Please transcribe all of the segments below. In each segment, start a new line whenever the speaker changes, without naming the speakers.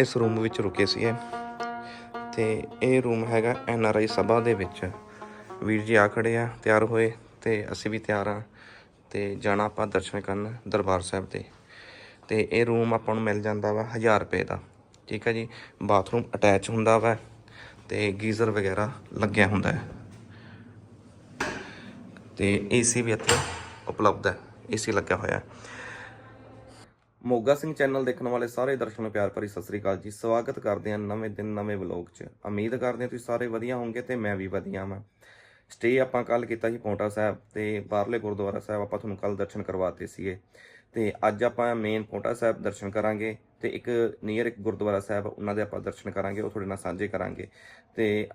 ਇਸ ਰੂਮ ਵਿੱਚ ਰੁਕੇ ਸੀ ਤੇ ਇਹ ਰੂਮ ਹੈਗਾ ਐਨ ਆਰ ਆਈ ਸਭਾ ਦੇ ਵਿੱਚ। ਵੀਰ ਜੀ ਆ ਖੜੇ ਆ, ਤਿਆਰ ਹੋਏ ਤੇ ਅਸੀਂ ਵੀ ਤਿਆਰ ਆ ਤੇ ਜਾਣਾ ਆਪਾਂ ਦਰਸ਼ਨ ਕਰਨ ਦਰਬਾਰ ਸਾਹਿਬ ਤੇ। ਤੇ ਇਹ ਰੂਮ ਆਪਾਂ ਨੂੰ ਮਿਲ ਜਾਂਦਾ ਵਾ 1000 ਰੁਪਏ ਦਾ। ਠੀਕ ਹੈ ਜੀ, ਬਾਥਰੂਮ ਅਟੈਚ ਹੁੰਦਾ ਵਾ ਤੇ ਗੀਜ਼ਰ ਵਗੈਰਾ ਲੱਗਿਆ ਹੁੰਦਾ। ਹੈ ਤੇ ਏਸੀ ਵੀ ਇੱਥੇ ਉਪਲਬਧ ਹੈ, ਏਸੀ ਲੱਗਿਆ ਹੋਇਆ। ਹੈ ਮੋਗਾ ਸਿੰਘ ਚੈਨਲ ਦੇਖਣ ਵਾਲੇ ਸਾਰੇ ਦਰਸ਼ਕਾਂ ਨੂੰ ਪਿਆਰ ਭਰੀ ਸਤਿ ਸ੍ਰੀ ਅਕਾਲ ਜੀ। ਸਵਾਗਤ ਕਰਦੇ ਹਾਂ ਨਵੇਂ ਦਿਨ, ਨਵੇਂ ਵਲੌਗ 'ਚ। ਉਮੀਦ ਕਰਦੇ ਹਾਂ ਤੁਸੀਂ ਸਾਰੇ ਵਧੀਆ ਹੋਵੋਗੇ ਤੇ ਮੈਂ ਵੀ ਵਧੀਆ ਹਾਂ ਸਟੇ ਆਪਾਂ ਕੱਲ ਕੀਤਾ ਸੀ ਪੌਂਟਾ ਸਾਹਿਬ ਤੇ ਬਾਹਰਲੇ ਗੁਰਦੁਆਰਾ ਸਾਹਿਬ, ਆਪਾਂ ਤੁਹਾਨੂੰ ਕੱਲ ਦਰਸ਼ਨ ਕਰਵਾਤੇ ਸੀਗੇ। ਤੇ ਅੱਜ ਆਪਾਂ ਮੇਨ ਪੌਂਟਾ ਸਾਹਿਬ ਦਰਸ਼ਨ ਕਰਾਂਗੇ ਤੇ ਇੱਕ ਨੀਅਰ ਇੱਕ ਗੁਰਦੁਆਰਾ ਸਾਹਿਬ, ਉਹਨਾਂ ਦੇ ਆਪਾਂ ਦਰਸ਼ਨ ਕਰਾਂਗੇ, ਉਹ ਤੁਹਾਡੇ ਨਾਲ ਸਾਂਝੇ ਕਰਾਂਗੇ। ਤੇ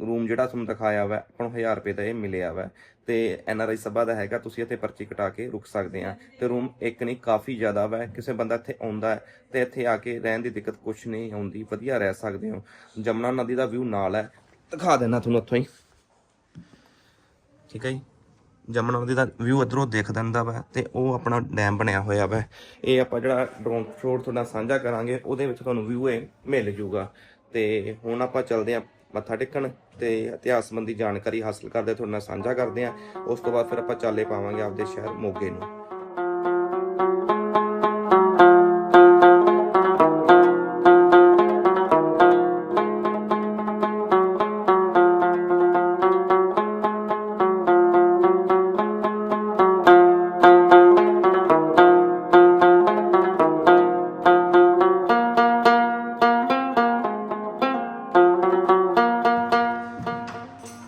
ਰੂਮ ਜਿਹੜਾ ਤੁਹਾਨੂੰ ਦਿਖਾਇਆ ਵਾ, ਆਪਾਂ ਨੂੰ 1000 ਰੁਪਏ ਦਾ ਇਹ ਮਿਲਿਆ ਵਾ। ਤੇ ਐਨ ਆਰ ਆਈ ਸਭਾ ਦਾ ਹੈਗਾ, ਤੁਸੀਂ ਇੱਥੇ ਪਰਚੀ ਕਟਾ ਕੇ ਰੁਕ ਸਕਦੇ ਆ। ਤੇ ਰੂਮ ਇੱਕ ਨਹੀਂ, ਕਾਫੀ ਜ਼ਿਆਦਾ ਵਾ, ਕਿਸੇ ਬੰਦਾ ਇੱਥੇ ਆਉਂਦਾ ਹੈ ਤੇ ਇੱਥੇ ਆ ਕੇ ਰਹਿਣ ਦੀ ਦਿੱਕਤ ਕੁਛ ਨਹੀਂ ਆਉਂਦੀ ਵਧੀਆ ਰਹਿ ਸਕਦੇ ਹੋ। ਜਮਨਾ ਨਦੀ ਦਾ ਵਿਊ ਨਾਲ ਹੈ। ਦਿਖਾ ਦੇਣਾ ਤੁਹਾਨੂੰ ਉੱਥੋਂ ਹੀ। ਠੀਕ ਹੈ ਜੀ। ਜਮਨਾ ਦਾ ਵਿਊ ਇਧਰੋਂ ਦਿਖ ਦਿੰਦਾ ਵਾ ਤੇ ਉਹ ਆਪਣਾ ਡੈਮ ਬਣਿਆ ਹੋਇਆ ਵਾ। ਇਹ ਆਪਾਂ ਜਿਹੜਾ ਡਰੋਨ ਸ਼ੋਟ ਤੁਹਾਡਾ ਸਾਂਝਾ ਕਰਾਂਗੇ, ਉਹਦੇ ਵਿੱਚ ਤੁਹਾਨੂੰ ਵਿਊ ਇਹ ਮਿਲ ਜੂਗਾ। ਤੇ ਹੁਣ ਆਪਾਂ ਚੱਲਦੇ ਆਂ ਮੱਥਾ ਟੇਕਣ ਤੇ ਇਤਿਹਾਸ ਸੰਬੰਧੀ ਜਾਣਕਾਰੀ ਹਾਸਲ ਕਰਦੇ ਤੁਹਾਡੇ ਨਾਲ ਸਾਂਝਾ ਕਰਦੇ ਆਂ ਉਸ ਤੋਂ ਬਾਅਦ ਫਿਰ ਆਪਾਂ ਚਾਲੇ ਪਾਵਾਂਗੇ ਆਪਦੇ ਸ਼ਹਿਰ ਮੋਗੇ ਨੂੰ।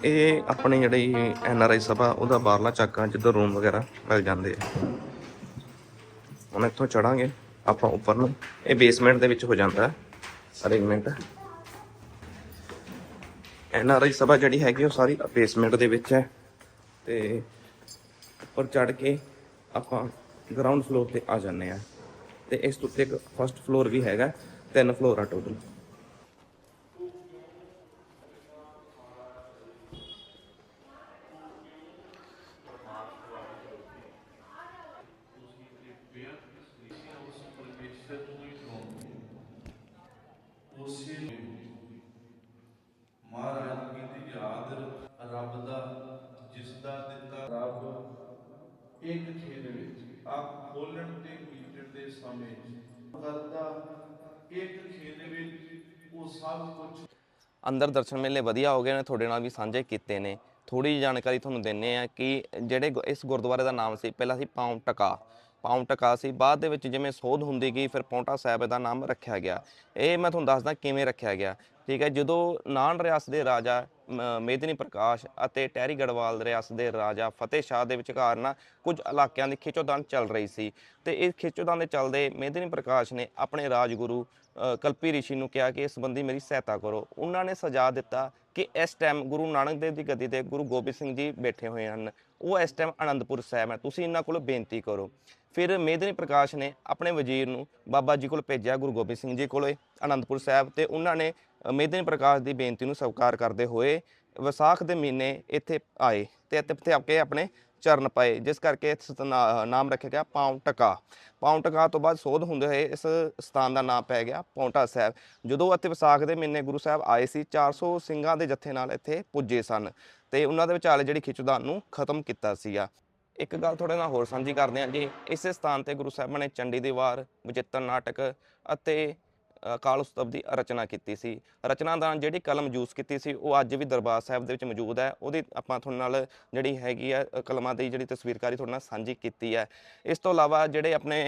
ਇਹ ਆਪਣੇ ਜਿਹੜੀ ਐਨ ਆਰ ਆਈ ਸਭਾ, ਉਹਦਾ ਬਾਹਰਲਾ ਚੱਕਾ ਜਿੱਧਰ ਰੂਮ ਵਗੈਰਾ ਮਿਲ ਜਾਂਦੇ ਆ। ਹੁਣ ਇੱਥੋਂ ਚੜਾਂਗੇ, ਆਪਾਂ ਉੱਪਰ ਨੂੰ। ਇਹ ਬੇਸਮੈਂਟ ਦੇ ਵਿੱਚ ਹੋ ਜਾਂਦਾ ਅਰੇਂਜਮੈਂਟ ਐਨ ਆਰ ਆਈ ਸਭਾ ਜਿਹੜੀ ਹੈਗੀ ਉਹ ਸਾਰੀ ਬੇਸਮੈਂਟ ਦੇ ਵਿੱਚ ਹੈ। ਤੇ ਉੱਪਰ ਚੜ ਕੇ ਆਪਾਂ ਗਰਾਊਂਡ ਫਲੋਰ ਤੇ ਆ ਜਾਂਦੇ ਆ। ਤੇ ਇਸ ਤੋਂ ਉੱਤੇ ਇੱਕ ਫਸਟ ਫਲੋਰ ਵੀ ਹੈਗਾ, ਤਿੰਨ ਫਲੋਰ ਆ ਟੋਟਲ
ਉਸੇ ਮਹਾਰਾਜ ਜੀ ਦੀ ਯਾਦ ਰੱਬ ਦਾ ਜਿਸ ਦਾ ਦਿੱਤਾ ਰੱਬ ਇੱਕ ਖੇਡ ਵਿੱਚ ਅੱਖ ਖੋਲਣ ਤੇ ਮੀਟਣ ਦੇ ਸਮੇਂ ਕਰਦਾ ਇੱਕ ਖੇਡ ਵਿੱਚ ਉਹ ਸਭ ਕੁਝ
ਅੰਦਰ ਦਰਸ਼ਨ ਮੇਲੇ ਵਧੀਆ ਹੋ ਗਏ ਨੇ, ਤੁਹਾਡੇ ਨਾਲ ਵੀ ਸਾਂਝੇ ਕੀਤੇ ਨੇ। ਥੋੜੀ ਜਿਹੀ ਜਾਣਕਾਰੀ ਤੁਹਾਨੂੰ ਦਿੰਨੇ ਆ ਕਿ ਜਿਹੜੇ ਗੁ- ਇਸ ਗੁਰਦੁਆਰੇ ਦਾ ਨਾਮ ਸੀ, ਪਹਿਲਾਂ ਸੀ ਪਾਉਂ ਟਕਾ। ਪਾਉਂ ਟਕਾ ਸੀ, ਬਾਅਦ ਦੇ ਵਿੱਚ ਜਿਵੇਂ ਸੋਧ ਹੁੰਦੀ ਗਈ, ਫਿਰ ਪੌਂਟਾ ਸਾਹਿਬ ਦਾ ਨਾਮ ਰੱਖਿਆ ਗਿਆ। ਇਹ ਮੈਂ ਤੁਹਾਨੂੰ ਦੱਸਦਾ ਕਿਵੇਂ ਰੱਖਿਆ ਗਿਆ। ਠੀਕ ਹੈ, ਜਦੋਂ ਨਾਨ ਰਿਆਸ ਦੇ ਰਾਜਾ ਮੇਦਨੀ ਪ੍ਰਕਾਸ਼ ਅਤੇ ਟਹਿਰੀ ਗੜਵਾਲ ਰਿਆਸਤ ਦੇ ਰਾਜਾ ਫਤਿਹ ਸ਼ਾਹ ਦੇ ਵਿਚਕਾਰ ਨਾ ਕੁਝ ਇਲਾਕਿਆਂ ਦੀ ਖਿੱਚੋਦਾਨ ਚੱਲ ਰਹੀ ਸੀ। ਤੇ ਇਸ ਖਿੱਚੋਦਾਨ ਦੇ ਚੱਲਦੇ ਮੇਦਨੀ ਪ੍ਰਕਾਸ਼ ਨੇ ਆਪਣੇ ਰਾਜਗੁਰੂ ਕਲਪੀ ਰਿਸ਼ੀ ਨੂੰ ਕਿਹਾ ਕਿ ਇਸ ਸੰਬੰਧੀ ਮੇਰੀ ਸਹਾਇਤਾ ਕਰੋ। ਉਹਨਾਂ ਨੇ ਸਜਾ ਦਿੱਤਾ ਕਿ ਇਸ ਟਾਈਮ ਗੁਰੂ ਨਾਨਕ ਦੇਵ ਦੀ ਗੱਦੀ ਤੇ ਗੁਰੂ ਗੋਬਿੰਦ ਸਿੰਘ ਜੀ ਬੈਠੇ ਹੋਏ ਹਨ। ਉਹ ਇਸ ਟਾਈਮ ਅਨੰਦਪੁਰ ਸਾਹਿਬ ਹੈ। ਤੁਸੀਂ ਇਹਨਾਂ ਕੋਲ ਬੇਨਤੀ ਕਰੋ। ਫਿਰ ਮੇਦਨੀ ਪ੍ਰਕਾਸ਼ ਨੇ ਆਪਣੇ ਵਜ਼ੀਰ ਨੂੰ ਬਾਬਾ ਜੀ ਕੋਲ ਭੇਜਿਆ ਗੁਰੂ ਗੋਬਿੰਦ ਸਿੰਘ ਜੀ ਕੋਲੇ ਅਨੰਦਪੁਰ ਸਾਹਿਬ ਤੇ ਉਹਨਾਂ ਨੇ ਅ, ਮੇਦਨੀ ਪ੍ਰਕਾਸ਼ ਦੀ ਬੇਨਤੀ ਨੂੰ ਸਵੀਕਾਰ ਕਰਦੇ ਹੋਏ ਵਿਸਾਖ ਦੇ ਮਹੀਨੇ ਇੱਥੇ ਆਏ ਤੇ ਇੱਥੇ ਇੱਥੇ ਕੇ ਆਪਣੇ ਚਰਨ ਪਾਏ ਜਿਸ ਕਰਕੇ ਇਸ ਦਾ ਨਾਮ ਰੱਖਿਆ ਗਿਆ ਪਾਉਂ ਟਕਾ ਪਾਉਂ ਟਕਾ ਤੋਂ ਬਾਅਦ ਸੋਧ ਹੁੰਦੇ ਹੋਏ ਇਸ ਸਥਾਨ ਦਾ ਨਾਮ ਪੈ ਗਿਆ ਪੌਂਟਾ ਸਾਹਿਬ। ਜਦੋਂ ਇੱਥੇ ਵਿਸਾਖ ਦੇ ਮਹੀਨੇ ਗੁਰੂ ਸਾਹਿਬ ਆਏ ਸੀ 400 ਸਿੰਘਾਂ ਦੇ ਜੱਥੇ ਨਾਲ ਇੱਥੇ ਪੁੱਜੇ ਸਨ ਤੇ ਉਹਨਾਂ ਦੇ ਵਿਚਾਲੇ ਜਿਹੜੀ ਖਿੱਚਦਾਨ ਨੂੰ ਖਤਮ ਕੀਤਾ ਸੀਗਾ। ਇੱਕ ਗੱਲ ਤੁਹਾਡੇ ਨਾਲ ਹੋਰ ਸਾਂਝੀ ਕਰਦੇ ਹਾਂ ਜੀ। ਇਸੇ ਸਥਾਨ ਤੇ ਗੁਰੂ ਸਾਹਿਬਾਂ ਨੇ ਚੰਡੀ ਦੀ ਵਾਰ ਵਿਚਿੱਤਰ ਨਾਟਕ ਅਤੇ ਅ, ਕਾਲ ਉਸਤਵ ਦੀ ਰਚਨਾ ਕੀਤੀ ਸੀ। ਰਚਨਾ ਦੌਰਾਨ ਜਿਹੜੀ ਕਲਮ ਯੂਜ਼ ਕੀਤੀ ਸੀ ਉਹ ਅੱਜ ਵੀ ਦਰਬਾਰ ਸਾਹਿਬ ਦੇ ਵਿੱਚ ਮੌਜੂਦ ਹੈ। ਉਹਦੀ ਆਪਾਂ ਤੁਹਾਡੇ ਨਾਲ ਜਿਹੜੀ ਹੈਗੀ ਹੈ ਕਲਮਾਂ ਦੀ ਜਿਹੜੀ ਤਸਵੀਰਕਾਰੀ ਤੁਹਾਡੇ ਨਾਲ ਸਾਂਝੀ ਕੀਤੀ ਹੈ। ਇਸ ਤੋਂ ਇਲਾਵਾ ਜਿਹੜੇ ਆਪਣੇ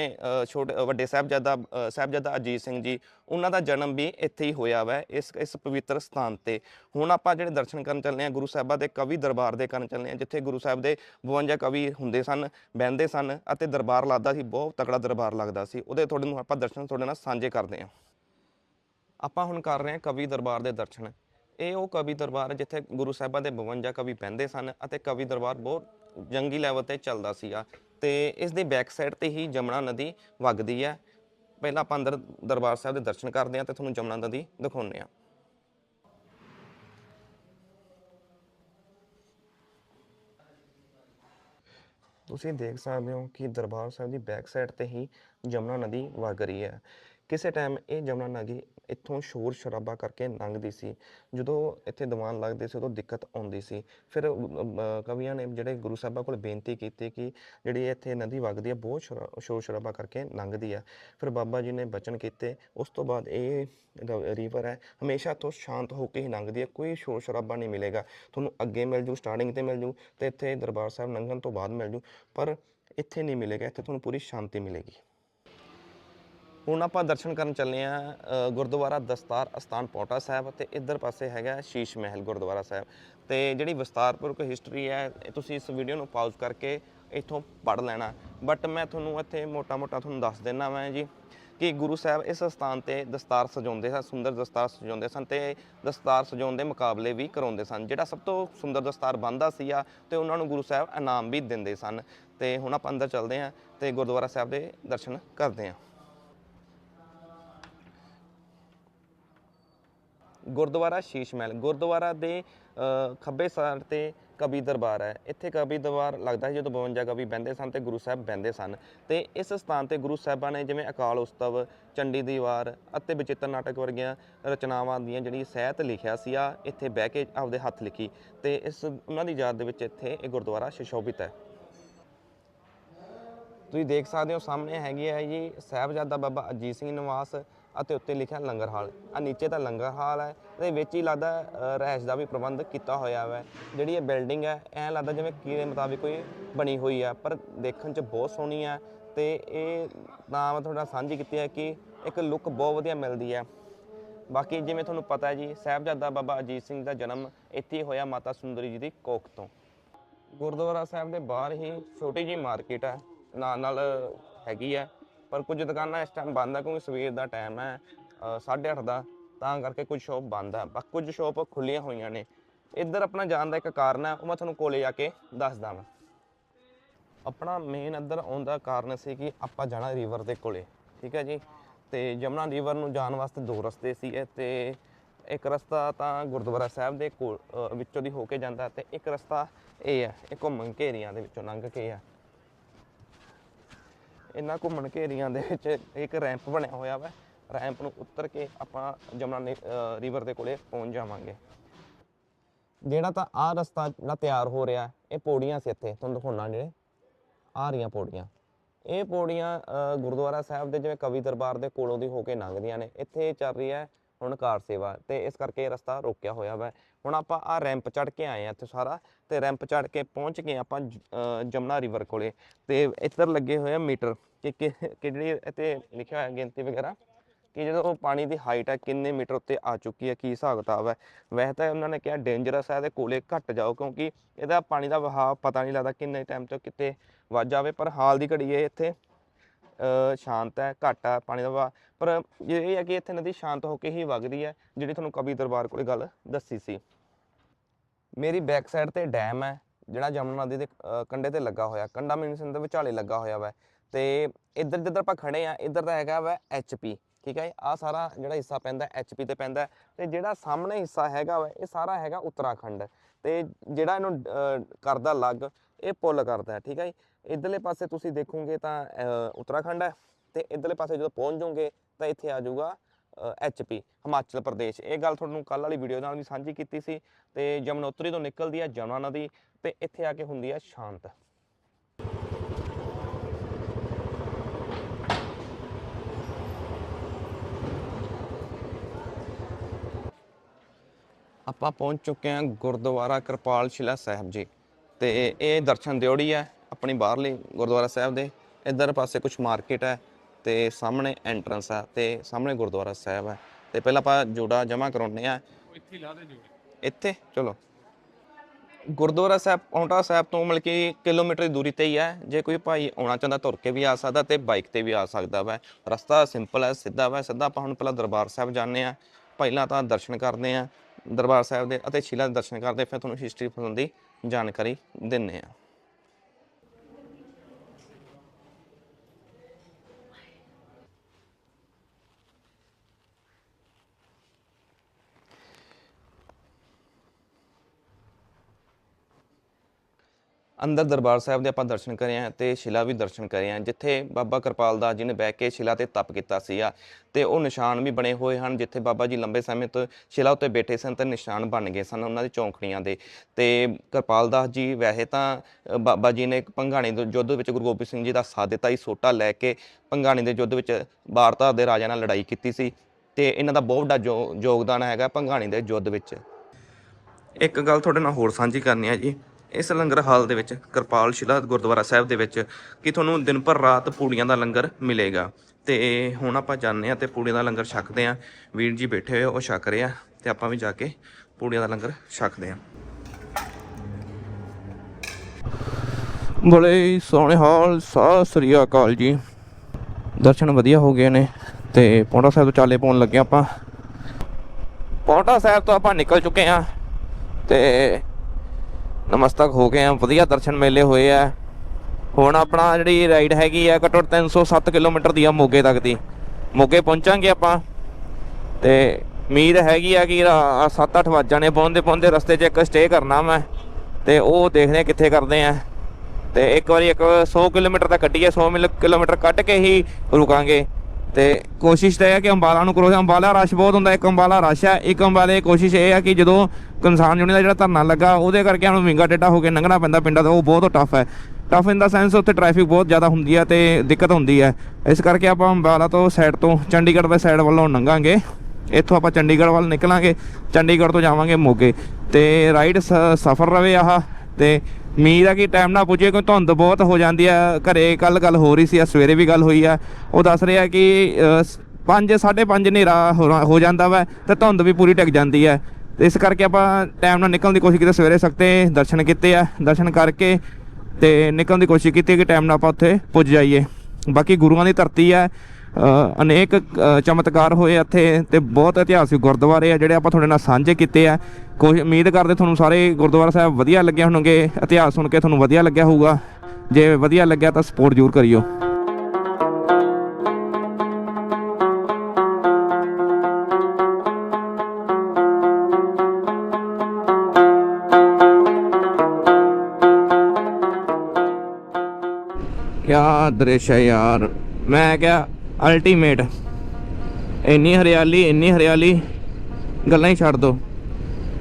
ਛੋਟੇ ਵੱਡੇ ਸਾਹਿਬਜ਼ਾਦਾ ਸਾਹਿਬਜ਼ਾਦਾ ਅਜੀਤ ਸਿੰਘ ਜੀ ਉਹਨਾਂ ਦਾ ਜਨਮ ਵੀ ਇੱਥੇ ਹੀ ਹੋਇਆ ਵਾ ਇਸ ਇਸ ਪਵਿੱਤਰ ਸਥਾਨ ਤੇ। ਹੁਣ ਆਪਾਂ ਜਿਹੜੇ ਦਰਸ਼ਨ ਕਰਨ ਚੱਲੇ ਹਾਂ ਗੁਰੂ ਸਾਹਿਬਾਂ ਦੇ ਕਵੀ ਦਰਬਾਰ ਦੇ ਕਰਨ ਚੱਲੇ ਹਾਂ ਜਿੱਥੇ ਗੁਰੂ ਸਾਹਿਬ ਦੇ 52 ਕਵੀ ਹੁੰਦੇ ਸਨ ਬਹਿੰਦੇ ਸਨ ਅਤੇ ਦਰਬਾਰ ਲੱਗਦਾ ਸੀ ਬਹੁਤ ਤਕੜਾ ਦਰਬਾਰ ਲੱਗਦਾ ਸੀ। ਉਹਦੇ ਤੁਹਾਡੇ ਨੂੰ ਆਪਾਂ ਦਰਸ਼ਨ ਤੁਹਾਡੇ ਨਾਲ ਸਾਂਝੇ ਕਰਦੇ ਹਾਂ। ਆਪਾਂ ਹੁਣ ਕਰ ਰਹੇ ਹਾਂ ਕਵੀ ਦਰਬਾਰ ਦੇ ਦਰਸ਼ਨ। ਇਹ ਉਹ ਕਵੀ ਦਰਬਾਰ ਹੈ ਜਿੱਥੇ ਗੁਰੂ ਸਾਹਿਬਾਂ ਦੇ 52 ਕਵੀ ਬਹਿੰਦੇ ਸਨ ਅਤੇ ਕਵੀ ਦਰਬਾਰ ਬਹੁਤ ਜੰਗੀ ਲੈਵਲ ਤੇ ਚੱਲਦਾ ਸੀਗਾ ਤੇ ਇਸ ਦੇ ਬੈਕ ਸਾਈਡ ਤੇ ਹੀ ਜਮਨਾ ਨਦੀ ਵਗਦੀ ਹੈ। ਪਹਿਲਾਂ ਆਪਾਂ ਅੰਦਰ ਦਰਬਾਰ ਸਾਹਿਬ ਦੇ ਦਰਸ਼ਨ ਕਰਦੇ ਹਾਂ ਤੇ ਤੁਹਾਨੂੰ ਜਮਨਾ ਨਦੀ ਦਿਖਾਉਂਦੇ ਹਾਂ। ਤੁਸੀਂ ਦੇਖ ਸਕਦੇ ਹੋ ਕਿ ਦਰਬਾਰ ਸਾਹਿਬ ਦੀ ਬੈਕ ਸਾਈਡ ਤੇ ਹੀ ਜਮਨਾ ਨਦੀ ਵਗ ਰਹੀ ਹੈ। ਕਿਸੇ ਟਾਈਮ ਇਹ ਜਮਨਾ ਨਦੀ ਇੱਥੋਂ ਸ਼ੋਰ ਸ਼ਰਾਬਾ ਕਰਕੇ ਲੰਘਦੀ ਸੀ। ਜਦੋਂ ਇੱਥੇ ਦੀਵਾਨ ਲੱਗਦੇ ਸੀ, ਉਦੋਂ ਦਿੱਕਤ ਆਉਂਦੀ ਸੀ। ਫਿਰ ਕਵੀਆਂ ਨੇ ਜਿਹੜੇ ਗੁਰੂ ਸਾਹਿਬਾਂ ਕੋਲ ਬੇਨਤੀ ਕੀਤੀ ਕਿ ਜਿਹੜੀ ਇੱਥੇ ਨਦੀ ਵਗਦੀ ਹੈ ਬਹੁਤ ਸ਼ਰਾ- ਸ਼ੋਰ ਸ਼ਰਾਬਾ ਕਰਕੇ ਲੰਘਦੀ ਆ। ਫਿਰ ਬਾਬਾ ਜੀ ਨੇ ਬਚਨ ਕੀਤੇ। ਉਸ ਤੋਂ ਬਾਅਦ ਇਹ ਰੀਵਰ ਹੈ, ਹਮੇਸ਼ਾ ਤੋਂ ਸ਼ਾਂਤ ਹੋ ਕੇ ਹੀ ਲੰਘਦੀ ਹੈ ਕੋਈ ਸ਼ੋਰ ਸ਼ਰਾਬਾ ਨਹੀਂ ਮਿਲੇਗਾ। ਤੁਹਾਨੂੰ ਅੱਗੇ ਮਿਲ ਜੂ ਸਟਾਰਟਿੰਗ ਤੇ ਮਿਲ ਜੂ ਤੇ ਇੱਥੇ ਦਰਬਾਰ ਸਾਹਿਬ ਲੰਘਣ ਤੋਂ ਬਾਅਦ ਮਿਲ ਜੂ। ਪਰ ਇੱਥੇ ਨਹੀਂ ਮਿਲੇਗਾ, ਇੱਥੇ ਤੁਹਾਨੂੰ ਪੂਰੀ ਸ਼ਾਂਤੀ ਮਿਲੇਗੀ। ਹੁਣ ਆਪਾਂ ਦਰਸ਼ਨ ਕਰਨ ਚੱਲੇ ਆ ਗੁਰਦੁਆਰਾ ਦਸਤਾਰ ਅਸਥਾਨ ਪੌਟਾ ਸਾਹਿਬ ਤੇ ਇੱਧਰ ਪਾਸੇ ਹੈਗਾ ਸ਼ੀਸ਼ ਮਹਿਲ ਗੁਰਦੁਆਰਾ ਸਾਹਿਬ। ਤੇ ਜਿਹੜੀ ਵਿਸਤਾਰਪੂਰਵਕ ਹਿਸਟਰੀ ਹੈ, ਇਹ ਤੁਸੀਂ ਇਸ ਵੀਡੀਓ ਨੂੰ ਪਾਜ਼ ਕਰਕੇ ਇੱਥੋਂ ਪੜ੍ਹ ਲੈਣਾ। ਬਟ ਮੈਂ ਤੁਹਾਨੂੰ ਇੱਥੇ ਮੋਟਾ-ਮੋਟਾ ਤੁਹਾਨੂੰ ਦੱਸ ਦਿੰਦਾ ਮੈਂ ਜੀ ਕਿ ਗੁਰੂ ਸਾਹਿਬ ਇਸ ਸਥਾਨ ਤੇ ਦਸਤਾਰ ਸਜਾਉਂਦੇ ਸਨ, ਸੁੰਦਰ ਦਸਤਾਰ ਸਜਾਉਂਦੇ ਸਨ ਤੇ ਦਸਤਾਰ ਸਜਾਉਣ ਦੇ ਮੁਕਾਬਲੇ ਵੀ ਕਰਾਉਂਦੇ ਸਨ। ਜਿਹੜਾ ਸਭ ਤੋਂ ਸੁੰਦਰ ਦਸਤਾਰ ਬੰਦਾ ਸੀਗਾ ਆ, ਤੇ ਉਹਨਾਂ ਨੂੰ ਗੁਰੂ ਸਾਹਿਬ ਇਨਾਮ ਵੀ ਦਿੰਦੇ ਸਨ। ਤੇ ਹੁਣ ਆਪਾਂ ਅੰਦਰ ਚੱਲਦੇ ਹਾਂ ਤੇ ਗੁਰਦੁਆਰਾ ਸਾਹਿਬ ਦੇ ਦਰਸ਼ਨ ਕਰਦੇ ਹਾਂ ਗੁਰਦੁਆਰਾ ਸ਼ੀਸ਼ ਮਹਿਲ। ਗੁਰਦੁਆਰਾ ਦੇ ਖੱਬੇ ਸਾਈਡ ਤੇ ਕਵੀ ਦਰਬਾਰ ਹੈ। ਇੱਥੇ ਕਵੀ ਦਰਬਾਰ ਲੱਗਦਾ ਹੈ, ਜਦੋਂ 52 ਕਵੀ ਬਹਿੰਦੇ ਸਨ ਤੇ ਗੁਰੂ ਸਾਹਿਬ ਬਹਿੰਦੇ ਸਨ। ਤੇ ਇਸ ਸਥਾਨ ਤੇ ਗੁਰੂ ਸਾਹਿਬਾਂ ਨੇ ਜਿਵੇਂ ਅਕਾਲ ਉਸਤਵ, ਚੰਡੀ ਦੀਵਾਰ ਅਤੇ ਵਿਚਿੱਤਰ ਨਾਟਕ ਵਰਗੀਆਂ ਰਚਨਾਵਾਂ ਦੀਆਂ ਜਿਹੜੀ ਸਹਿਤ ਲਿਖਿਆ ਸੀ, ਆ ਇੱਥੇ ਬਹਿ ਕੇ ਆਪਦੇ ਹੱਥ ਲਿਖੀ। ਤੇ ਇਸ, ਉਹਨਾਂ ਦੀ ਯਾਦ ਦੇ ਵਿੱਚ ਇੱਥੇ ਇਹ ਗੁਰਦੁਆਰਾ ਸੁਸ਼ੋਭਿਤ ਹੈ। ਤੁਸੀਂ ਦੇਖ ਸਕਦੇ ਹੋ, ਸਾਹਮਣੇ ਹੈਗੀ ਹੈ ਜੀ, ਸਾਹਿਬਜ਼ਾਦਾ ਬਾਬਾ ਅਜੀਤ ਸਿੰਘ ਨਿਵਾਸ ਅਤੇ ਉੱਤੇ ਲਿਖਿਆ ਲੰਗਰ ਹਾਲ। ਆ ਨੀਚੇ ਤਾਂ ਲੰਗਰ ਹਾਲ ਹੈ ਤੇ ਵਿੱਚ ਹੀ ਲੱਗਦਾ ਅ, ਰਿਹਾਇਸ਼ ਦਾ ਵੀ ਪ੍ਰਬੰਧ ਕੀਤਾ ਹੋਇਆ ਹੈ ਜਿਹੜੀ ਇਹ ਬਿਲਡਿੰਗ ਹੈ ਐਂ ਲੱਗਦਾ ਜਿਵੇਂ ਕੀੜੇ ਮੁਤਾਬਿਕ ਕੋਈ ਬਣੀ ਹੋਈ ਹੈ ਪਰ ਦੇਖਣ 'ਚ ਬਹੁਤ ਸੋਹਣੀ ਹੈ ਤੇ ਇਹ ਤਾਂ ਮੈਂ ਤੁਹਾਡਾ ਸਾਂਝੀ ਕੀਤੀ ਹੈ ਕਿ ਇੱਕ ਲੁੱਕ ਬਹੁਤ ਵਧੀਆ ਮਿਲਦੀ ਹੈ ਬਾਕੀ ਜਿਵੇਂ ਤੁਹਾਨੂੰ ਪਤਾ ਹੈ ਜੀ ਸਾਹਿਬਜ਼ਾਦਾ ਬਾਬਾ ਅਜੀਤ ਸਿੰਘ ਦਾ ਜਨਮ ਇੱਥੇ ਹੋਇਆ ਮਾਤਾ ਸੁੰਦਰੀ ਜੀ ਦੀ ਕੋਖ ਤੋਂ। ਗੁਰਦੁਆਰਾ ਸਾਹਿਬ ਦੇ ਬਾਹਰ ਹੀ ਛੋਟੀ ਜੀ ਮਾਰਕੀਟ ਹੈ ਨਾਲ ਨਾਲ ਹੈਗੀ ਹੈ ਪਰ ਕੁਝ ਦੁਕਾਨਾਂ ਇਸ ਟਾਈਮ ਬੰਦ ਹੈ ਕਿਉਂਕਿ ਸਵੇਰ ਦਾ ਟਾਈਮ ਹੈ 8:30 ਦਾ, ਤਾਂ ਕਰਕੇ ਕੁਝ ਸ਼ੋਪ ਬੰਦ ਹੈ ਬਾਕੀ ਕੁਝ ਸ਼ੋਪ ਖੁੱਲੀਆਂ ਹੋਈਆਂ ਨੇ। ਇੱਧਰ ਆਪਣਾ ਜਾਣ ਦਾ ਇੱਕ ਕਾਰਨ ਹੈ ਉਹ ਮੈਂ ਤੁਹਾਨੂੰ ਕੋਲੇ ਜਾ ਕੇ ਦੱਸਦਾ ਵਾਂ ਆਪਣਾ ਮੇਨ ਇੱਧਰ ਆਉਣ ਦਾ ਕਾਰਨ ਸੀ ਕਿ ਆਪਾਂ ਜਾਣਾ ਰਿਵਰ ਦੇ ਕੋਲੇ, ਠੀਕ ਹੈ ਜੀ? ਤੇ ਜਮਨਾ ਰਿਵਰ ਨੂੰ ਜਾਣ ਵਾਸਤੇ ਦੋ ਰਸਤੇ ਸੀ ਤੇ ਇੱਕ ਰਸਤਾ ਤਾਂ ਗੁਰਦੁਆਰਾ ਸਾਹਿਬ ਦੇ ਕੋਲ ਵਿੱਚੋਂ ਦੀ ਹੋ ਕੇ ਜਾਂਦਾ ਤੇ ਇੱਕ ਰਸਤਾ ਇਹ ਹੈ, ਇਹ ਘੁੰਮਣ ਘੇਰੀਆਂ ਦੇ ਵਿੱਚੋਂ ਲੰਘ ਕੇ ਆ। ਇਹਨਾਂ ਘੁੰਮਣ ਘੇਰੀਆਂ ਦੇ ਵਿੱਚ ਇੱਕ ਰੈਂਪ ਬਣਿਆ ਹੋਇਆ ਵਾ। ਰੈਂਪ ਨੂੰ ਉੱਤਰ ਕੇ ਆਪਾਂ ਜਮਨਾ ਰਿਵਰ ਦੇ ਕੋਲੇ ਪਹੁੰਚ ਜਾਵਾਂਗੇ। ਜਿਹੜਾ ਤਾਂ ਆਹ ਰਸਤਾ ਜਿਹੜਾ ਤਿਆਰ ਹੋ ਰਿਹਾ, ਇਹ ਪੌੜੀਆਂ ਸੀ ਇੱਥੇ, ਤੁਹਾਨੂੰ ਦਿਖਾਉਣਾ ਜਿਹੜੇ। ਆ ਰਹੀਆਂ ਪੌੜੀਆਂ। ਇਹ ਪੌੜੀਆਂ ਗੁਰਦੁਆਰਾ ਸਾਹਿਬ ਦੇ ਜਿਵੇਂ ਕਵੀ ਦਰਬਾਰ ਦੇ ਕੋਲੋਂ ਦੀ ਹੋ ਕੇ ਲੰਘਦੀਆਂ ਨੇ। ਇੱਥੇ ਚੱਲ ਰਹੀ ਹੈ ਹੁਣ ਕਾਰ ਸੇਵਾ ਤੇ ਇਸ ਕਰਕੇ ਇਹ ਰਸਤਾ ਰੋਕਿਆ ਹੋਇਆ ਵਾ। ਹੁਣ ਆਪਾਂ ਆ ਰੈਂਪ ਚੜ ਕੇ ਆਏ ਆ ਇੱਥੇ ਸਾਰਾ ਤੇ ਰੈਂਪ ਚੜ ਕੇ ਪਹੁੰਚ ਗਏ ਆਪਾਂ ਜ- ਅ, ਜਮਨਾ ਰਿਵਰ ਕੋਲੇ ਤੇ ਇੱਧਰ ਲੱਗੇ ਹੋਏ ਆ ਮੀਟਰ ਕਿ ਕਿਹੜੀ ਇੱਥੇ ਲਿਖਿਆ ਹੋਇਆ ਗਿਣਤੀ ਵਗੈਰਾ ਕਿ ਜਦੋਂ ਉਹ ਪਾਣੀ ਦੀ ਹਾਈਟ ਹੈ ਕਿੰਨੇ ਮੀਟਰ ਉੱਤੇ ਆ ਚੁੱਕੀ ਹੈ ਕੀ ਹਿਸਾਬ ਕਿਤਾਬ ਹੈ। ਵੈਸੇ ਤਾਂ ਉਹਨਾਂ ਨੇ ਕਿਹਾ ਡੇਂਜਰਸ ਹੈ ਤੇ ਕੋਲੇ ਘੱਟ ਜਾਓ ਕਿਉਂਕਿ ਇਹਦਾ ਪਾਣੀ ਦਾ ਵਹਾਅ ਪਤਾ ਨਹੀਂ ਲੱਗਦਾ ਕਿੰਨੇ ਟਾਈਮ ਤੋਂ ਕਿਤੇ ਵੱਜ ਜਾਵੇ ਪਰ ਹਾਲ ਦੀ ਘੜੀ ਇਹ ਇੱਥੇ ਸ਼ਾਂਤ ਹੈ, ਘੱਟ ਹੈ ਪਾਣੀ ਦਾ ਵਹਾਅ। ਪਰ ਇਹ ਹੈ ਕਿ ਇੱਥੇ ਨਦੀ ਸ਼ਾਂਤ ਹੋ ਕੇ ਹੀ ਵਗਦੀ ਹੈ, ਜਿਹੜੀ ਤੁਹਾਨੂੰ ਕਵੀ ਦਰਬਾਰ ਕੋਲੇ ਗੱਲ ਦੱਸੀ ਸੀ। ਮੇਰੀ ਬੈਕ ਸਾਈਡ ਤੇ ਡੈਮ ਹੈ, ਜਿਹੜਾ ਜਮਨਾ ਨਦੀ ਦੇ ਕੰਢੇ ਤੇ ਲੱਗਾ ਹੋਇਆ, ਕੰਢਾ ਮੀਨਸ ਦੇ ਵਿਚਾਲੇ ਲੱਗਾ ਹੋਇਆ ਵਾ। ਤੇ ਇੱਧਰ ਜਿੱਧਰ ਆਪਾਂ ਖੜੇ ਆ ਇੱਧਰ ਦਾ ਹੈਗਾ ਵਾ ਐਚਪੀ ਠੀਕ ਹੈ ਆ ਸਾਰਾ ਜਿਹੜਾ ਹਿੱਸਾ ਪੈਂਦਾ ਐਚਪੀ ਤੇ ਪੈਂਦਾ ਹੈ। ਤੇ ਜਿਹੜਾ ਸਾਹਮਣੇ ਹਿੱਸਾ ਹੈਗਾ ਵਾ, ਇਹ ਸਾਰਾ ਹੈਗਾ ਉੱਤਰਾਖੰਡ। ਤੇ ਜਿਹੜਾ ਇਹਨੂੰ ਕਰਦਾ ਲੱਗ, ਇਹ ਪੁੱਲ ਕਰਦਾ ਠੀਕ ਹੈ ਜੀ? ਇਧਰਲੇ ਪਾਸੇ ਤੁਸੀਂ ਦੇਖੋਗੇ ਤਾਂ ਉੱਤਰਾਖੰਡ ਹੈ ਤੇ ਇਧਰਲੇ ਪਾਸੇ ਜਦੋਂ ਪਹੁੰਚ ਜਾਓਗੇ ਤਾਂ ਇੱਥੇ ਆ ਜਾਊਗਾ ਐਚਪੀ ਹਿਮਾਚਲ ਪ੍ਰਦੇਸ਼। ਇਹ ਗੱਲ ਤੁਹਾਨੂੰ ਕੱਲ ਵਾਲੀ ਵੀਡੀਓ ਨਾਲ ਵੀ ਸਾਂਝੀ ਕੀਤੀ ਸੀ ਤੇ ਜਮਨੋਤਰੀ ਤੋਂ ਨਿਕਲਦੀ ਹੈ ਜਮਨਾ ਨਦੀ ਤੇ ਇੱਥੇ ਆ ਕੇ ਹੁੰਦੀ ਹੈ ਸ਼ਾਂਤ। ਆਪਾਂ ਪਹੁੰਚ ਚੁੱਕੇ ਹਾਂ ਗੁਰਦੁਆਰਾ ਕਿਰਪਾਲ ਸ਼ਿਲਾ ਸਾਹਿਬ ਜੀ ਤੇ ਇਹ ਦਰਸ਼ਨ ਦਿਓੜੀ ਹੈ। ਆਪਣੀ ਬਾਹਰਲੀ ਗੁਰਦੁਆਰਾ ਸਾਹਿਬ ਦੇ ਇੱਧਰ ਪਾਸੇ ਕੁਝ ਮਾਰਕੀਟ ਹੈ ਤੇ ਸਾਹਮਣੇ ਐਂਟਰੈਂਸ ਹੈ ਤੇ ਸਾਹਮਣੇ ਗੁਰਦੁਆਰਾ ਸਾਹਿਬ ਹੈ ਤੇ ਪਹਿਲਾਂ ਆਪਾਂ ਜੋੜਾ ਜਮ੍ਹਾਂ ਕਰਾਉਣੇ ਆ
ਇੱਥੇ ਲਾ ਦੇ ਜੋੜੇ।
ਇੱਥੇ ਚਲੋ। ਗੁਰਦੁਆਰਾ ਸਾਹਿਬ ਪੌਂਟਾ ਸਾਹਿਬ ਤੋਂ ਮਤਲਬ ਕਿ ਕਿਲੋਮੀਟਰ ਦੀ ਦੂਰੀ ਤੇ ਹੀ ਹੈ। ਜੇ ਕੋਈ ਭਾਈ ਆਉਣਾ ਚਾਹੁੰਦਾ ਤੁਰ ਕੇ ਵੀ ਆ ਸਕਦਾ ਤੇ ਬਾਈਕ ਤੇ ਵੀ ਆ ਸਕਦਾ ਵਾ। ਰਸਤਾ ਸਿੰਪਲ ਹੈ ਸਿੱਧਾ ਵਾ। ਸਿੱਧਾ ਆਪਾਂ ਹੁਣ ਪਹਿਲਾਂ ਦਰਬਾਰ ਸਾਹਿਬ ਜਾਂਦੇ ਆ ਪਹਿਲਾਂ ਤਾਂ ਦਰਸ਼ਨ ਕਰਦੇ ਆ ਦਰਬਾਰ ਸਾਹਿਬ ਦੇ ਅਤੇ ਸ਼ਿਲਾ ਦੇ ਦਰਸ਼ਨ ਕਰਦੇ ਫਿਰ ਤੁਹਾਨੂੰ ਹਿਸਟਰੀ ਸੰਬੰਧੀ ਜਾਣਕਾਰੀ ਦਿੰਨੇ ਆ ਅੰਦਰ ਦਰਬਾਰ ਸਾਹਿਬ ਦੇ ਆਪਾਂ ਦਰਸ਼ਨ ਕਰੇ ਆ ਤੇ ਸ਼ਿਲਾ ਵੀ ਦਰਸ਼ਨ ਕਰੇ ਆ ਜਿੱਥੇ ਬਾਬਾ ਕਿਰਪਾਲ ਦਾਸ ਜੀ ਨੇ ਬਹਿ ਕੇ ਸ਼ਿਲਾ ਤੇ ਤਪ ਕੀਤਾ ਸੀਗਾ ਤੇ ਉਹ ਨਿਸ਼ਾਨ ਵੀ ਬਣੇ ਹੋਏ ਹਨ, ਜਿੱਥੇ ਬਾਬਾ ਜੀ ਲੰਬੇ ਸਮੇਂ ਤੋਂ ਸ਼ਿਲਾ ਉੱਤੇ ਬੈਠੇ ਸਨ ਤੇ ਨਿਸ਼ਾਨ ਬਣ ਗਏ ਸਨ ਉਹਨਾਂ ਦੀ ਚੌਂਕੜੀਆਂ ਦੇ। ਤੇ ਕਿਰਪਾਲ ਦਾਸ ਜੀ ਵੈਸੇ ਤਾਂ ਬਾਬਾ ਜੀ ਨੇ ਇੱਕ ਦੇ ਯੁੱਧ ਵਿੱਚ ਗੁਰੂ ਗੋਬਿੰਦ ਸਿੰਘ ਜੀ ਦਾ ਸਾਥ ਦਿੱਤਾ ਹੀ ਸੋਟਾ ਲੈ ਕੇ ਭੰਗਾਣੀ ਦੇ ਯੁੱਧ ਵਿੱਚ ਬਾਰਤਾ ਦੇ ਰਾਜਾ ਨਾਲ ਲੜਾਈ ਕੀਤੀ ਸੀ ਤੇ ਇਹਨਾਂ ਦਾ ਬਹੁਤ ਵੱਡਾ ਯੋ- ਯੋਗਦਾਨ ਹੈਗਾ ਭੰਗਾਣੀ ਦੇ ਯੁੱਧ ਵਿੱਚ। ਇੱਕ ਗੱਲ ਤੁਹਾਡੇ ਨਾਲ ਹੋਰ ਸਾਂਝੀ ਕਰਨੀ ਹੈ ਜੀ। ਇਸ ਲੰਗਰ ਹਾਲ ਦੇ ਵਿੱਚ ਕਿਰਪਾਲ ਸ਼ਿਲਾ ਗੁਰਦੁਆਰਾ ਸਾਹਿਬ ਦੇ ਵਿੱਚ ਕਿ ਤੁਹਾਨੂੰ ਦਿਨ ਭਰ ਰਾਤ ਪੂੜੀਆਂ ਦਾ ਲੰਗਰ ਮਿਲੇਗਾ। ਤੇ ਹੁਣ ਆਪਾਂ ਜਾਂਦੇ ਆ ਤੇ ਪੂੜੀਆਂ ਦਾ ਲੰਗਰ ਛਕਦੇ ਆ ਵੀਰ ਜੀ ਬੈਠੇ ਹੋਏ ਉਹ ਛਕ ਰਹੇ ਆ ਤੇ ਆਪਾਂ ਵੀ ਜਾ ਕੇ ਪੂੜੀਆਂ ਦਾ ਲੰਗਰ ਛਕਦੇ ਆ ਬੜੇ ਸੋਹਣੇ ਹਾਲ, ਸਤਿ ਸ੍ਰੀ ਅਕਾਲ ਜੀ। ਦਰਸ਼ਨ ਵਧੀਆ ਹੋ ਗਏ ਨੇ ਤੇ ਪੌਂਟਾ ਸਾਹਿਬ ਤੋਂ ਚਾਲੇ ਪਾਉਣ ਲੱਗੇ ਆਪਾਂ। ਪੌਂਟਾ ਸਾਹਿਬ ਤੋਂ ਆਪਾਂ ਨਿਕਲ ਚੁੱਕੇ ਆ ਤੇ ਨਮਸਤਕ, ਹੋ ਗਏ ਆ। ਵਧੀਆ ਦਰਸ਼ਨ ਮੇਲੇ ਹੋਏ ਆ। ਹੁਣ ਆਪਣਾ ਜਿਹੜੀ ਰਾਈਡ ਹੈਗੀ ਆ, ਘੱਟੋ ਘੱਟ 307 ਕਿਲੋਮੀਟਰ ਦੀ ਆ ਮੋਗੇ ਤੱਕ ਦੀ। ਮੋਗੇ ਪਹੁੰਚਾਂਗੇ ਆਪਾਂ। ਤੇ ਉਮੀਦ ਹੈਗੀ ਆ ਕਿ 7-8 ਵੱਜ ਜਾਣੇ। ਪਹੁੰਚਦੇ ਪਹੁੰਚਦੇ ਰਸਤੇ 'ਚ ਇੱਕ ਸਟੇ ਕਰਨਾ ਮੈਂ। ਤੇ ਉਹ ਦੇਖਦੇ ਆ ਕਿੱਥੇ ਕਰਦੇ ਆ। ਤੇ ਇੱਕ ਵਾਰੀ ਇੱਕ 100 ਕਿਲੋਮੀਟਰ ਤਾਂ ਕੱਢੀਏ 100 ਮਿਲ- ਕਿਲੋਮੀਟਰ ਕੱਢ ਕੇ ਹੀ ਰੁਕਾਂਗੇ। ਤੇ ਕੋਸ਼ਿਸ਼ ਤਾਂ ਇਹ ਹੈ ਕਿ ਅੰਬਾਲਾ ਨੂੰ ਕਰੋ। ਅੰਬਾਲਾ ਰਸ਼ ਬਹੁਤ ਹੁੰਦਾ, ਇੱਕ ਅੰਬਾਲਾ ਰਸ਼ ਹੈ, ਇੱਕ ਅੰਬਾਲੇ ਕੋਸ਼ਿਸ਼ ਇਹ ਹੈ ਕਿ ਜਦੋਂ ਕਿਸਾਨ ਯੂਨੀਅਨ ਦਾ ਜਿਹੜਾ ਧਰਨਾ ਲੱਗਾ, ਉਹਦੇ ਕਰਕੇ ਸਾਨੂੰ ਵਿੰਗਾ ਟੇਢਾ ਹੋ ਕੇ ਲੰਘਣਾ ਪੈਂਦਾ ਪਿੰਡਾਂ ਦਾ, ਉਹ ਬਹੁਤ ਟਫ ਹੈ। ਟਫ ਇਨ ਦਾ ਸੈਂਸ ਉੱਥੇ ਟ੍ਰੈਫਿਕ ਬਹੁਤ ਜ਼ਿਆਦਾ ਹੁੰਦੀ ਹੈ ਤੇ ਦਿੱਕਤ ਹੁੰਦੀ ਹੈ। ਇਸ ਕਰਕੇ ਆਪਾਂ ਅੰਬਾਲਾ ਤੋਂ ਸਾਈਡ ਤੋਂ ਚੰਡੀਗੜ੍ਹ ਦੇ ਸਾਈਡ ਵੱਲੋਂ ਲੰਘਾਂਗੇ। ਇੱਥੋਂ ਆਪਾਂ ਚੰਡੀਗੜ੍ਹ ਵੱਲ ਨਿਕਲਾਂਗੇ, ਚੰਡੀਗੜ੍ਹ ਤੋਂ ਜਾਵਾਂਗੇ ਮੋਗੇ। ਤੇ ਰਾਈਡ ਸਫਰ ਰਵੇ ਆਹ, ਤੇ ਉਮੀਦ ਆ ਕਿ ਟਾਈਮ ਨਾਲ ਪੁੱਜੇ ਕਿਉਂਕਿ ਧੁੰਦ ਬਹੁਤ ਹੋ ਜਾਂਦੀ ਆ, ਘਰੇ ਕੱਲ ਗੱਲ ਹੋ ਰਹੀ ਸੀ, ਆ ਸਵੇਰੇ ਵੀ ਗੱਲ ਹੋਈ ਆ। ਉਹ ਦੱਸ ਰਿਹਾ ਕਿ 5 5:30 ਹਨੇਰਾ ਹੋ ਹੋ ਜਾਂਦਾ ਵਾ, ਤੇ ਧੁੰਦ ਵੀ ਪੂਰੀ ਟਿਕ ਜਾਂਦੀ ਹੈ ਤੇ ਇਸ ਕਰਕੇ ਆਪਾਂ ਟਾਈਮ ਨਾਲ ਨਿਕਲਣ ਦੀ ਕੋਸ਼ਿਸ਼ ਕੀਤੀ, ਸਵੇਰੇ ਸਕਤੇ ਦਰਸ਼ਨ ਕੀਤੇ ਆ, ਦਰਸ਼ਨ ਕਰਕੇ ਤੇ ਨਿਕਲਣ ਦੀ ਕੋਸ਼ਿਸ਼ ਕੀਤੀ ਕਿ ਟਾਈਮ ਨਾਲ ਆਪਾਂ ਉੱਥੇ ਪੁੱਜ ਜਾਈਏ। ਬਾਕੀ ਗੁਰੂਆਂ ਦੀ ਧਰਤੀ ਆ ਅਨੇਕ ਚਮਤਕਾਰ ਹੋਏ ਇੱਥੇ ਤੇ ਬਹੁਤ ਇਤਿਹਾਸਿਕ ਗੁਰਦੁਆਰੇ ਆ ਜਿਹੜੇ ਆਪਾਂ ਤੁਹਾਡੇ ਨਾਲ ਸਾਂਝੇ ਕੀਤੇ ਆ। ਕੋਈ ਉਮੀਦ ਕਰਦੇ ਤੁਹਾਨੂੰ ਸਾਰੇ ਗੁਰਦੁਆਰਾ ਸਾਹਿਬ ਵਧੀਆ ਲੱਗਿਆ ਹੋਣਗੇ। ਇਤਿਹਾਸ ਸੁਣ ਕੇ ਤੁਹਾਨੂੰ ਵਧੀਆ ਲੱਗਿਆ ਹੋਊਗਾ। ਜੇ ਵਧੀਆ ਲੱਗਿਆ ਤਾਂ ਸਪੋਰਟ ਜ਼ਰੂਰ ਕਰਿਓ। ਕਿਆ ਦ੍ਰਿਸ਼ ਹੈ ਯਾਰ। ਮੈਂ ਕਿਹਾ ਅਲਟੀਮੇਟ ਇੰਨੀ ਹਰਿਆਲੀ ਇੰਨੀ ਹਰਿਆਲੀ ਗੱਲਾਂ ਹੀ ਛੱਡ ਦੋ।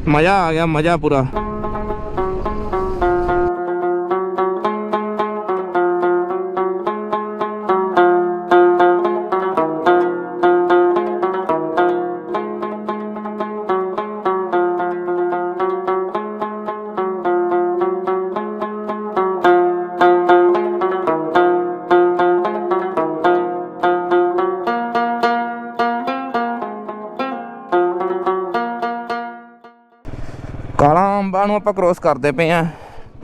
ਮਜ਼ਾ ਆ ਗਿਆ ਮਜ਼ਾ ਪੂਰਾ। ਕਾਲਾ ਅੰਬਾ ਨੂੰ ਆਪਾਂ ਕ੍ਰੋਸ ਕਰਦੇ ਪਏ ਆ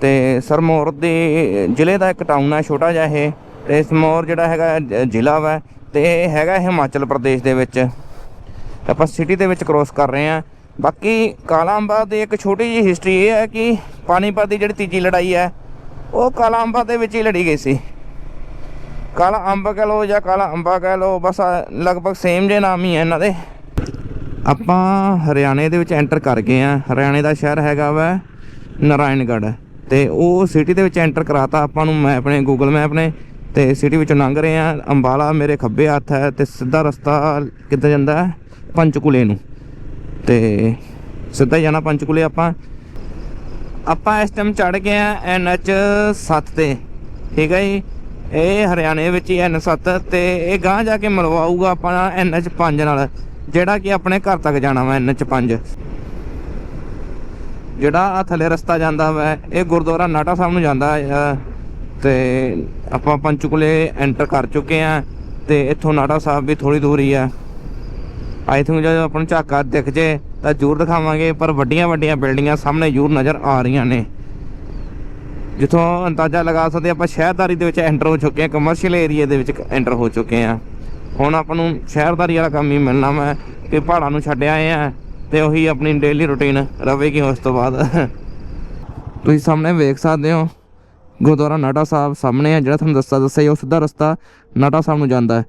ਤੇ ਸਰਮੌਰ ਦੇ ਜ਼ਿਲ੍ਹੇ ਦਾ ਇੱਕ ਟਾਊਨ ਹੈ, ਛੋਟਾ ਜਿਹਾ ਇਹ, ਤੇ ਸਰਮੌਰ ਜਿਹੜਾ ਹੈਗਾ ਜ਼ਿਲ੍ਹਾ ਵਾ ਤੇ ਇਹ ਹੈਗਾ ਹਿਮਾਚਲ ਪ੍ਰਦੇਸ਼ ਦੇ ਵਿੱਚ। ਆਪਾਂ ਸਿਟੀ ਦੇ ਵਿੱਚ ਕ੍ਰੋਸ ਕਰ ਰਹੇ ਆ ਬਾਕੀ ਕਾਲਾ ਅੰਬਾ ਦੀ ਇੱਕ ਛੋਟੀ ਜਿਹੀ ਹਿਸਟਰੀ ਇਹ ਹੈ ਕਿ ਪਾਣੀਪਤ ਦੀ ਜਿਹੜੀ ਤੀਜੀ ਲੜਾਈ ਹੈ, ਉਹ ਕਾਲਾ ਅੰਬਾ ਦੇ ਵਿੱਚ ਹੀ ਲੜੀ ਗਈ ਸੀ। ਕਾਲਾ ਅੰਬ ਕਹਿ ਲਓ ਜਾਂ ਕਾਲਾ ਅੰਬਾ ਕਹਿ ਲਓ, ਬਸ ਲਗਭਗ ਸੇਮ ਜੇ ਨਾਮ ਹੀ ਹੈ ਇਹਨਾਂ ਦੇ। ਆਪਾਂ ਹਰਿਆਣੇ ਦੇ ਵਿੱਚ ਐਂਟਰ ਕਰ ਗਏ ਆ ਹਰਿਆਣੇ ਦਾ ਸ਼ਹਿਰ ਹੈਗਾ ਵਾ ਨਾਰਾਇਣਗੜ੍ਹ। ਤੇ ਉਹ ਸਿਟੀ ਦੇ ਵਿੱਚ ਐਂਟਰ ਕਰਾਤਾ ਆਪਾਂ ਨੂੰ ਮੈਪ ਨੇ ਗੂਗਲ ਮੈਪ ਨੇ। ਤੇ ਸਿਟੀ ਵਿੱਚੋਂ ਲੰਘ ਰਹੇ ਆ ਅੰਬਾਲਾ ਮੇਰੇ ਖੱਬੇ ਹੱਥ ਹੈ ਤੇ ਸਿੱਧਾ ਰਸਤਾ ਕਿੱਧਰ ਜਾਂਦਾ ਹੈ? ਪੰਚਕੂਲੇ ਨੂੰ। ਤੇ ਸਿੱਧਾ ਹੀ ਜਾਣਾ ਪੰਚਕੂਲੇ ਆਪਾਂ। ਆਪਾਂ ਇਸ ਟਾਈਮ ਚੜ ਗਏ ਆ ਐਨਐਚ 7 ਤੇ। ਠੀਕ ਹੈ ਜੀ? ਇਹ ਹਰਿਆਣੇ ਵਿੱਚ ਹੀ ਐਨ 7 ਤੇ ਇਹ ਗਾਂ ਜਾ ਕੇ ਮਲਵਾਊਗਾ ਆਪਾਂ ਐਨਐਚ 5 ਨਾਲ। ਜਿਹੜਾ ਕਿ ਆਪਣੇ ਘਰ ਤੱਕ ਜਾਣਾ ਵਾ ਐਨਐਚ 5 ਜਿਹੜਾ ਆ ਥੱਲੇ ਰਸਤਾ ਜਾਂਦਾ ਵਾ, ਇਹ ਗੁਰਦੁਆਰਾ ਨਾਟਾ ਸਾਹਿਬ ਨੂੰ ਜਾਂਦਾ ਆ। ਤੇ ਆਪਾਂ ਪੰਚਕੂਲੇ ਐਂਟਰ ਕਰ ਚੁੱਕੇ ਆ ਤੇ ਇੱਥੋਂ ਨਾਟਾ ਸਾਹਿਬ ਵੀ ਥੋੜੀ ਦੂਰ ਹੀ ਆ। ਆਈ ਥਿੰਕ ਜਦੋਂ ਆਪਾਂ ਨੂੰ ਝਾਕਾ ਦਿਖ ਜੇ ਤਾਂ ਜ਼ਰੂਰ ਦਿਖਾਵਾਂਗੇ, ਪਰ ਵੱਡੀਆਂ ਵੱਡੀਆਂ ਬਿਲਡਿੰਗਾਂ ਸਾਹਮਣੇ ਜ਼ਰੂਰ ਨਜ਼ਰ ਆ ਰਹੀਆਂ ਨੇ। ਜਿੱਥੋਂ ਅੰਦਾਜ਼ਾ ਲਗਾ ਸਕਦੇ ਆਪਾਂ, ਸ਼ਹਿਰਦਾਰੀ ਦੇ ਵਿੱਚ ਐਂਟਰ ਹੋ ਚੁੱਕੇ ਆ ਕਮਰਸ਼ੀਅਲ ਏਰੀਆ ਦੇ ਵਿੱਚ ਐਂਟਰ ਹੋ ਚੁੱਕੇ ਆ। ਹੁਣ ਆਪਾਂ ਨੂੰ ਸ਼ਹਿਰਦਾਰੀ ਵਾਲਾ ਕੰਮ ਹੀ ਮਿਲਣਾ ਵਾ ਕਿ ਪਹਾੜਾਂ ਨੂੰ ਛੱਡ ਆਏ ਆ ਤੇ ਉਹੀ ਆਪਣੀ ਡੇਲੀ ਰੁਟੀਨ ਰਵੇਗੀ ਉਸ ਤੋਂ ਬਾਅਦ। ਤੁਸੀਂ ਸਾਹਮਣੇ ਵੇਖ ਸਕਦੇ ਹੋ, ਗੁਰਦੁਆਰਾ ਨਾਟਾ ਸਾਹਿਬ ਸਾਹਮਣੇ ਆ, ਜਿਹੜਾ ਤੁਹਾਨੂੰ ਦੱਸਿਆ ਦੱਸਿਆ ਉਹ ਸਿੱਧਾ ਰਸਤਾ ਨਾਟਾ ਸਾਹਿਬ ਨੂੰ ਜਾਂਦਾ ਹੈ।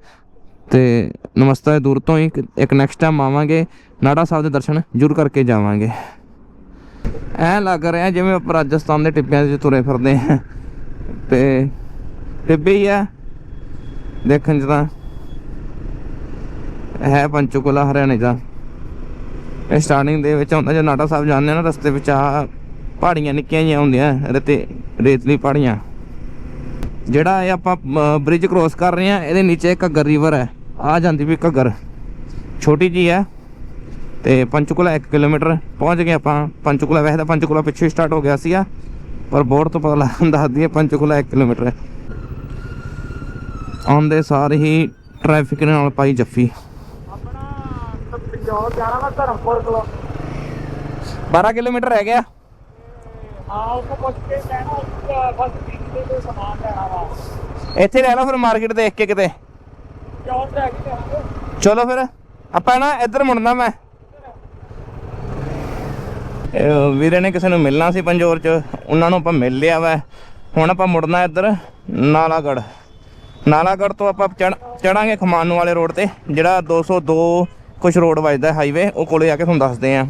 ਤੇ ਨਮਸਤੇ ਦੂਰ ਤੋਂ ਹੀ ਇੱਕ- ਨੈਕਸਟ ਟਾਈਮ ਆਵਾਂਗੇ, ਨਾਟਾ ਸਾਹਿਬ ਦੇ ਦਰਸ਼ਨ ਜ਼ਰੂਰ ਕਰਕੇ ਜਾਵਾਂਗੇ। ਐ ਲੱਗ ਰਿਹਾ ਜਿਵੇਂ ਆਪਾਂ ਰਾਜਸਥਾਨ ਦੇ ਟਿੱਬਿਆਂ 'ਚ ਤੁਰੇ ਫਿਰਦੇ ਆ ਤੇ ਟਿੱਬੇ ਹੀ ਆ। ਦੇਖਣ 'ਚ ਤਾਂ ਹੈ ਪੰਚਕੂਲਾ ਹਰਿਆਣੇ ਦਾ। ਇਹ ਸਟਾਰਟਿੰਗ ਦੇ ਵਿੱਚ ਆਉਂਦਾ, ਜੇ ਨਾਟਾ ਸਾਹਿਬ ਜਾਂਦੇ ਨਾ, ਰਸਤੇ ਵਿੱਚ ਆ ਪਹਾੜੀਆਂ ਨਿੱਕੀਆਂ ਜਿਹੀਆਂ ਹੁੰਦੀਆਂ ਰਤੇ ਰੇਤਲੀ ਪਹਾੜੀਆਂ। ਜਿਹੜਾ ਇਹ ਆਪਾਂ ਬ੍ਰਿਜ ਕ੍ਰੋਸ ਕਰ ਰਹੇ ਆ, ਇਹਦੇ ਨੀਚੇ ਘੱਗਰ ਰਿਵਰ ਹੈ। ਆ ਜਾਂਦੀ ਵੀ ਘੱਗਰ। ਛੋਟੀ ਜੀ ਹੈ। ਤੇ ਪੰਚਕੂਲਾ 1 ਕਿਲੋਮੀਟਰ। ਪਹੁੰਚ ਗਏ ਆਪਾਂ ਪੰਚਕੂਲਾ ਵੈਸੇ ਤਾਂ ਪੰਚਕੂਲਾ ਪਿੱਛੇ ਸਟਾਰਟ ਹੋ ਗਿਆ ਸੀਗਾ, ਪਰ ਬੋਰਡ ਤੋਂ ਪਤਾ ਲੱਗ ਦੱਸਦੀ ਹੈ ਪੰਚਕੂਲਾ 1 ਕਿਲੋਮੀਟਰ ਆਉਂਦੇ ਸਾਰ ਹੀ ਟ੍ਰੈਫਿਕ ਨਾਲ ਪਾਈ ਜੱਫੀ।
ਜਾਣਾ ਧਰਮਪੁਰ ਕੋਲੋਂ
12 ਕਿਲੋਮੀਟਰ ਰਹਿ ਗਿਆ।
ਹਾਂ ਉਹ ਪੁੱਛ ਕੇ ਲੈਣਾ ਇੱਕ ਬਸ ਕਿੰਨੇ ਦੇ ਸਮਾਨ ਲੈਣਾ ਵਾ।
ਇੱਥੇ ਰਹਿ ਲਓ ਫਿਰ ਮਾਰਕੀਟ ਦੇਖ ਕੇ ਕਿਤੇ।
ਕਿਉਂ ਲੈ ਕੇ ਆਵਾਂਗੇ
ਚਲੋ ਫਿਰ ਆਪਾਂ ਨਾ ਇੱਧਰ ਮੁੜਨਾ ਮੈਂ। ਵੀਰੇ ਨੇ ਕਿਸੇ ਨੂੰ ਮਿਲਣਾ ਸੀ ਪੰਜੋਰ ਚ ਉਹਨਾਂ ਨੂੰ ਆਪਾਂ ਮਿਲ ਲਿਆ ਵਾ। ਹੁਣ ਆਪਾਂ ਮੁੜਨਾ ਇੱਧਰ ਨਾਲਾਗੜ ਨਾਲਾਗੜ ਤੋਂ ਆਪਾਂ ਚੜ ਚੜਾਂਗੇ ਖਮਾਨੂ ਵਾਲੇ ਰੋਡ ਤੇ ਜਿਹੜਾ 202 ਕੁਛ ਰੋਡ ਵੱਜਦਾ ਹਾਈਵੇ ਉਹ ਕੋਲੇ ਆ ਕੇ ਤੁਹਾਨੂੰ ਦੱਸਦੇ ਆ।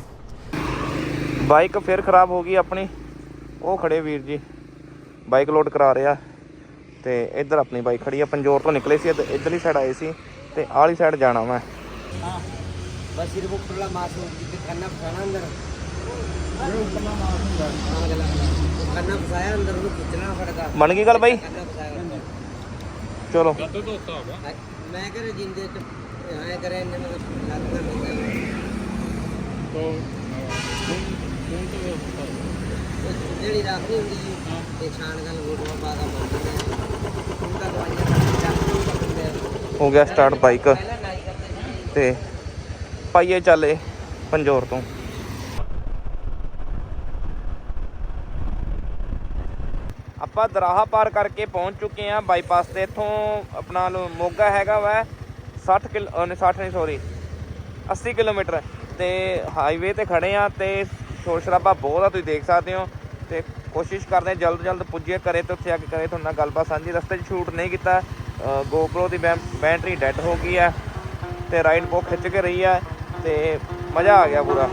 ਬਾਈਕ ਫਿਰ ਖਰਾਬ ਹੋ ਗਈ ਆਪਣੀ। ਉਹ ਖੜੇ ਵੀਰ ਜੀ ਬਾਈਕ ਲੋਡ ਕਰਾ ਰਿਹਾ। ਤੇ ਇੱਧਰ ਆਪਣੀ ਬਾਈਕ ਖੜੀ ਆ ਪੰਜੋਰ ਤੋਂ ਨਿਕਲੇ ਸੀ ਇੱਧ- ਇੱਧਰਲੀ ਸਾਈਡ ਆਏ ਸੀ ਤੇ ਆਲੀ ਸਾਈਡ ਜਾਣਾ ਮੈਂ
ਹਾਂ ਬਸ ਇਹ ਬੁੱਕਲਾ ਮਾਸ ਜਿੱਤੇ ਕੰਨਾ ਫਸਾਣਾ ਅੰਦਰ। ਇਹ ਉੱਪਰਲਾ ਮਾਸ ਹੁੰਦਾ ਕੰਨਾ ਫਸਾਇਆ ਅੰਦਰ ਉਹਨੂੰ ਖਿੱਚਣਾ ਫੜਦਾ
ਬਣ ਗਈ ਗੱਲ ਬਾਈ? ਚਲੋ।
ਮੈਂ ਕਰੇ ਜਿੰਦੇ ਚ ਐ ਕਰੇ ਇਹਨੇ ਨੂੰ ਲੱਗਦਾ ਨਹੀਂ ਜਿਹੜੀ ਰੱਖਣੀ ਹੁੰਦੀ ਜੀ ਤੇ ਛਾਣ ਗੱਲ ਫੋਟੋ ਪਾ ਦਾ ਮੰਨਦੇ ਉਹਦਾ ਦਵਾਈਆਂ ਚੱਕ ਕਰਦੇ ਆ।
ਹੋ ਗਿਆ ਸਟਾਰਟ ਬਾਈਕ ਤੇ ਪਾਈਏ ਚੱਲੇ ਪੰਜੋਰ ਤੋਂ। ਆਪਾਂ ਦਰਾਹਾ ਪਾਰ ਕਰਕੇ ਪਹੁੰਚ ਚੁੱਕੇ ਆ ਬਾਈਪਾਸ ਤੇ। ਇੱਥੋਂ ਆਪਣਾ ਮੋਗਾ ਹੈਗਾ ਵਾ। 60 ਕਿਲੋ ਨਹੀਂ 60 ਨਹੀਂ ਸੌਰੀ 80 ਕਿਲੋਮੀਟਰ ਤੇ ਹਾਈਵੇ ਤੇ ਖੜੇ ਆ ਤੇ ਸ਼ੋਰ ਸ਼ਰਾਬਾ ਬਹੁਤ ਆ, ਤੁਸੀਂ ਦੇਖ ਸਕਦੇ ਹੋ। ਤੇ ਕੋਸ਼ਿਸ਼ ਕਰਦੇ ਜਲਦ ਜਲਦ ਪੁੱਜੀਏ ਕਰੇ ਤੇ ਉੱਥੇ ਆ ਕੇ ਕਰੇ ਤੁਹਾਡੇ ਨਾਲ ਗੱਲਬਾਤ ਸਾਂਝੀ। ਰਸਤੇ 'ਚ ਸ਼ੂਟ ਨਹੀਂ ਕੀਤਾ। ਗੋਪਰੋ ਦੀ ਬੈ- ਬੈਟਰੀ ਡੈਡ ਹੋ ਗਈ ਹੈ ਤੇ ਰਾਈਡ ਬਹੁਤ ਖਿੱਚ ਕੇ ਰਹੀ ਹੈ ਤੇ ਮਜ਼ਾ ਆ ਗਿਆ ਪੂਰਾ।